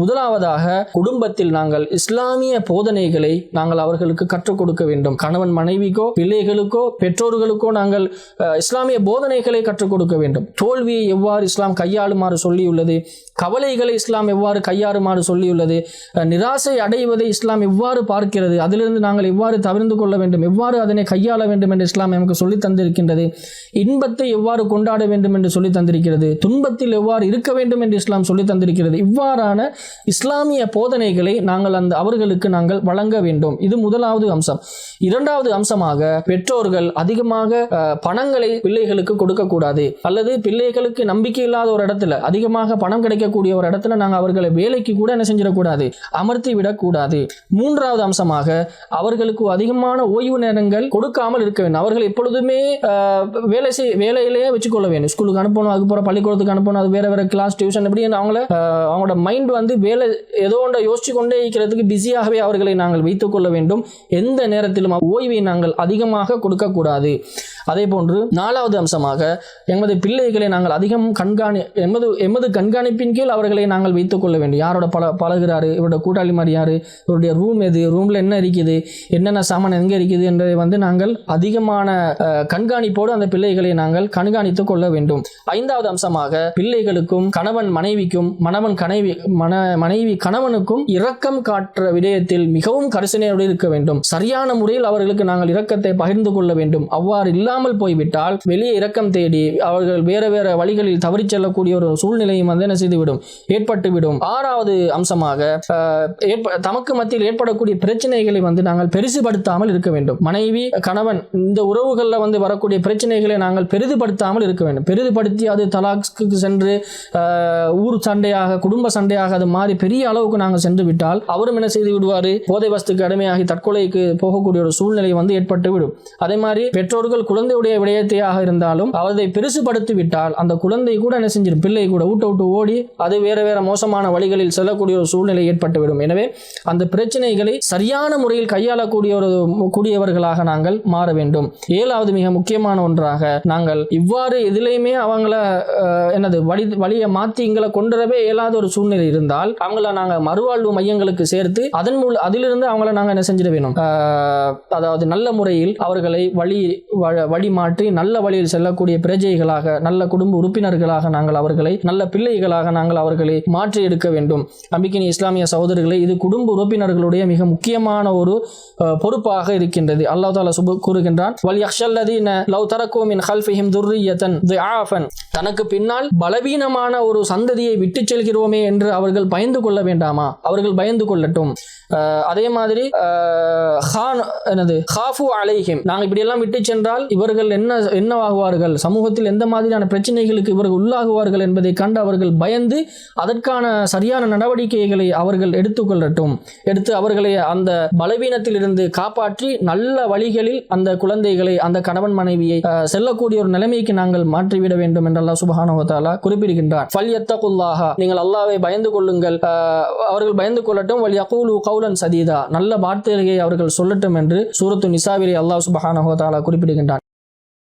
முதலாவதாக குடும்பத்தில் நாங்கள் இஸ்லாமிய போதனைகளை நாங்கள் அவர்களுக்கு கற்றுக் கொடுக்க வேண்டும். கணவன் மனைவிக்கோ பிள்ளைகளுக்கோ பெற்றோர்களுக்கோ நாங்கள் இஸ்லாமிய போதனைகளை கற்றுக் கொடுக்க வேண்டும். தோல்வியை எவ்வாறு இஸ்லாம் கையாளுமாறு சொல்லியுள்ளது? கவலைகளை இஸ்லாம் எவ்வாறு கையாளுமாறு சொல்லியுள்ளது? நிராசை அடைவதை இஸ்லாம் எவ்வாறு பார்க்கிறது? அதிலிருந்து நாங்கள் எவ்வாறு தவிர்ந்து கொள்ள வேண்டும்? எவ்வாறு அதனை கையாள வேண்டும் என்று இஸ்லாம் நமக்கு சொல்லி தந்திருக்கின்றது. இன்பத்தை எவ்வாறு கொண்டாட வேண்டும் என்று சொல்லி தந்திருக்கிறது? துன்பத்தில் எவ்வாறு இருக்க வேண்டும் என்று இஸ்லாம் சொல்லி தந்திருக்கிறது. இவ்வாறான இஸ்லாமிய போதனைகளை நாங்கள் அந்த அவர்களுக்கு நாங்கள் வழங்க வேண்டும். இது முதலாவது அம்சம். இரண்டாவது அம்சமாக பெற்றோர்கள் அதிகமாக பணங்களை பிள்ளைகளுக்கு கொடுக்கக்கூடாது. அல்லது பிள்ளைகளுக்கு நம்பிக்கை இல்லாத ஒரு இடத்துல அதிகமாக பணம் கிடைக்கக்கூடிய ஒரு இடத்துல நாங்கள் அவர்களை வேலைக்கு கூட என்ன செஞ்சிடக்கூடாது? அமர்த்தி விடக்கூடாது. மூன்றாவது அம்சமாக அவர்களுக்கு அதிகமான ஓய்வு நேரங்கள் கொடுக்காமல் இருக்க வேண்டும். அவர்கள் எப்பொழுதுமே வேலை செய் வேலையிலேயே வச்சுக்கொள்ள வேண்டும். ஸ்கூலுக்கு அனுப்பணும் அதுக்கப்புறம் பள்ளிக்கூடத்துக்கு அனுப்பணும் அது வேற வேற கிளாஸ் டியூஷன் எப்படி அவங்கள அவங்களோட மைண்ட் வந்து வேலை ஏதோ ஒன்றை யோசிச்சு கொண்டே இருக்கிறதுக்கு பிஸியாகவே அவர்களை நாங்கள் வைத்துக் கொள்ள வேண்டும். எந்த நேரத்திலும் ஓய்வை நாங்கள் அதிகமாக கொடுக்கக்கூடாது. அதே போன்று நாலாவது அம்சமாக எமது பிள்ளைகளை நாங்கள் அதிகம் கண்காணி எமது எமது கண்காணிப்பின் கீழ் அவர்களை நாங்கள் வைத்துக் கொள்ள வேண்டும். யாரோட பல பழகிறாரு? இவரோட கூட்டாளி மாதிரி யாரு? இவருடைய ரூம் எது? ரூம்ல என்ன இருக்குது? என்னென்ன சாமான் எங்கே இருக்குது? என்பதை வந்து நாங்கள் அதிகமான கண்காணிப்போடு அந்த பிள்ளைகளை நாங்கள் கண்காணித்துக் கொள்ள வேண்டும். ஐந்தாவது அம்சமாக பிள்ளைகளுக்கும் கணவன் மனைவிக்கும் மணவன் கனைவி மன மனைவி கணவனுக்கும் இரக்கம் காட்டுற விடயத்தில் மிகவும் கரிசனையோடு இருக்க வேண்டும். சரியான முறையில் அவர்களுக்கு நாங்கள் இரக்கத்தை பகிர்ந்து கொள்ள வேண்டும். அவ்வாறு இல்லாமல் போய்விட்டால் வெளியே இரக்கம் தேடி அவர்கள் வேற வேற வழிகளில் தவறி செல்லக்கூடிய ஒரு சூழ்நிலையும் வந்து என்ன செய்துவிடும்? ஏற்பட்டுவிடும். ஆறாவது அம்சமாக ஏற்ப- தமக்கு மத்தியில் ஏற்படக்கூடிய பிரச்சனைகளை வந்து நாங்கள் பெருசுபடுத்தாமல் இருக்க வேண்டும். மனைவி கணவன் இந்த உறவுகளில் வந்து வரக்கூடிய பிரச்சனைகளை நாங்கள் பெரிதுபடுத்தாமல் இருக்க வேண்டும். பெரிதுபடுத்தி அது தலாக்கு சென்று ஊர் சண்டையாக குடும்ப சண்டையாக அது மாறி பெரிய அளவுக்கு நாங்கள் சென்று விட்டால் அவரும் என்ன செய்து விடுவார் போதை வஸ்துக்கு அடிமையாகி தற்கொலைக்கு போகக்கூடிய ஒரு சூழ்நிலை வந்து ஏற்பட்டு விடும் அதே மாதிரி பெற்றோர்கள் குழந்தையுடைய விடயத்தையாக இருந்தாலும் அவரை பெருசுபடுத்தி விட்டால் அந்த குழந்தை கூட என்ன செஞ்சிடும் பிள்ளை கூட ஊட்ட விட்டு ஓடி அது வேற வேற மோசமான வழிகளில் செல்லக்கூடிய ஒரு சூழ்நிலை ஏற்பட்டுவிடும். எனவே அந்த பிரச்சனைகளை சரியான முறையில் கையாளக்கூடிய ஒரு கூடியவர்களாக நாங்கள் மாற வேண்டும். ஏழாவது மிக முக்கியமான ஒன்றாக நாங்கள் இவ்வாறு எதிலையுமே அவங்கள என்னது வழி வழியை மாற்றி எங்களை கொண்டுறவே இயலாத ஒரு சூழ்நிலை இருந்தால் அவங்கள நாங்கள் மறுவாழ்வு மையங்களுக்கு சேர்த்து அதன் மூலம் அதிலிருந்து அவங்கள நாங்கள் என்ன செஞ்சிட வேணும்? அதாவது நல்ல முறையில் அவர்களை வழி வழி மாற்றி நல்ல வழியில் செல்லக்கூடிய பிரஜைகளாக நல்ல குடும்ப உறுப்பினர்களாக நாங்கள் அவர்களை நல்ல பிள்ளைகளாக நாங்கள் அவர்களை மாற்றி எடுக்க வேண்டும். நம்பிக்கையின் இஸ்லாமிய சகோதரர்களை இது குடும்ப உறுப்பினர்களுடைய மிக முக்கியமான ஒரு பொறுப்பாக இருக்கின்றது. அல்லா தாலா சுபு கூறுகின்றான் வல் யக்ஷல்லதீன லவ் தரக்கூ ஹல்ஃபிஹிம் துர்ரியத்தன் தனக்கு பின்னால் பலவீனமான ஒரு சந்ததியை விட்டு செல்கிறோமே என்று அவர்கள் பயந்து கொள்ள வேண்டாமா? அவர்கள் பயந்து கொள்ளட்டும். அதே மாதிரி ஹான் என்னது ஹாஃபு அலைஹிம். நாங்கள் இப்படியெல்லாம் விட்டு சென்றால் இவர்கள் என்ன என்னவாகுவார்கள்? சமூகத்தில் எந்த மாதிரியான பிரச்சனைகளுக்கு இவர்கள் உள்ளாகுவார்கள் என்பதை கண்டு அவர்கள் பயந்து அதற்கான சரியான நடவடிக்கைகளை அவர்கள் எடுத்துக்கொள்ளட்டும் எடுத்து அவர்களை அந்த பலவீனத்திலிருந்து காப்பாற்றி நல்ல வழிகளில் அந்த குழந்தைகளை அந்த கணவன் மனைவியை செல்லக்கூடிய ஒரு நிலைமைக்கு நாங்கள் மாற்றிவிட வேண்டும் என்று அல்லாஹ் சுபஹானஹு குறிப்பிடுகின்றார் ஃபல் யத்தகுல்லாஹா நீங்கள் அல்லாவை பயந்து கொள்ளுங்கள். கொள்ளுங்கள் அவர்கள் பயந்து கொள்ளட்டும். வழி யகூலு கௌலன் சதீதா. நல்ல வார்த்தைகளை அவர்கள் சொல்லட்டும் என்று சூரத்து நிசாவிலே அல்லாஹ் சுபஹானஹு தாலா தஆலா